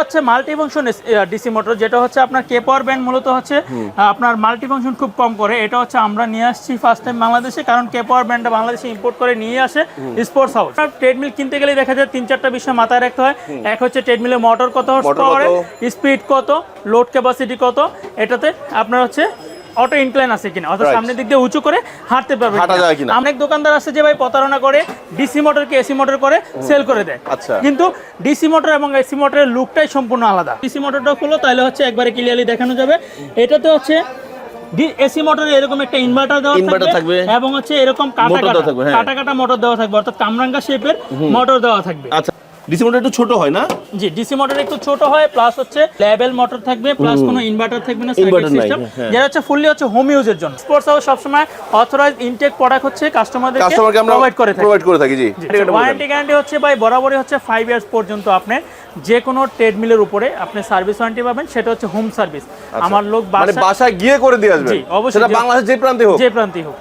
হচ্ছে multi function DC motor যেটা হচ্ছে আপনার কে পাওয়ার ব্যান্ড মূলত হচ্ছে আপনার মাল্টি ফাংশন খুব কম করে। এটা হচ্ছে আমরা নিয়ে আসছি ফার্স্ট টাইম বাংলাদেশে কারণ কে পাওয়ার ব্যান্ডটা বাংলাদেশে ইম্পোর্ট করে নিয়ে আসে স্পোর্টস হাউস ট্রেডমিল কিনতে গেলে দেখা যায় তিন চারটা বিষয় মাথায় রাখতে হয়। এক হচ্ছে ট্রেডমিলের মোটর কত হর্স পাওয়ারে স্পিড কত লোড ক্যাপাসিটি কত এটাতে আপনার হচ্ছে অটো ইনক্লাইন আছে কিনা? অর্থাৎ সামনের দিক দিয়ে উঁচু করে হাঁটতে পারবে হাঁটা যায় কিনা? অনেক দোকানদার আছে যে ভাই প্রতারণা করে ডিসি মোটরকে এসি মোটর করে সেল করে দেয়। আচ্ছা। কিন্তু ডিসি মোটর এবং এসি মোটরের লুকটাই সম্পূর্ণ আলাদা। ডিসি মোটরটা খুলো তাহলে হচ্ছে একবারে ক্লিয়ারলি দেখানো যাবে। এটাতে হচ্ছে এসি মোটরে এরকম একটা ইনভার্টার দেওয়া থাকবে। এবং হচ্ছে এরকম কাটা কাটা থাকবে, হ্যাঁ। কাটা কাটা মোটর দেওয়া থাকবে অর্থাৎ কামরাঙ্গা শেপের মোটর দেওয়া থাকবে। আচ্ছা। ডিসি মোটর একটু ছোট হয় না? জি ডিসি মোটর একটু ছোট হয় প্লাস হচ্ছে লেভেল মোটর থাকবে প্লাস কোনো ইনভার্টার থাকবে না সিস্টেম হ্যাঁ। যেটা হচ্ছে ফুললি হচ্ছে হোম ইউজের জন্য। স্পোর্টস হাউস সবসময় অথরাইজ ইনটেক প্রোডাক্ট হচ্ছে কাস্টমারদেরকে কাস্টমারকে আমরা প্রোভাইড করে থাকে। প্রোভাইড করে থাকি জি। ওয়ারেন্টি গ্যারান্টি হচ্ছে ভাই বরাবরই হচ্ছে ফাইভ ইয়ার্স পর্যন্ত আপনি যে কোনো ট্রেডমিলের উপরে আপনি সার্ভিস ওয়ারেন্টি পাবেন সেটা হচ্ছে হোম সার্ভিস আমার লোক মানে বাসা বাসায় গিয়ে করে দিয়ে আসবেন জি, অবশ্যই। সেটা বাংলাদেশের যে প্রান্তে হোক। যে প্রান্তিক হোক।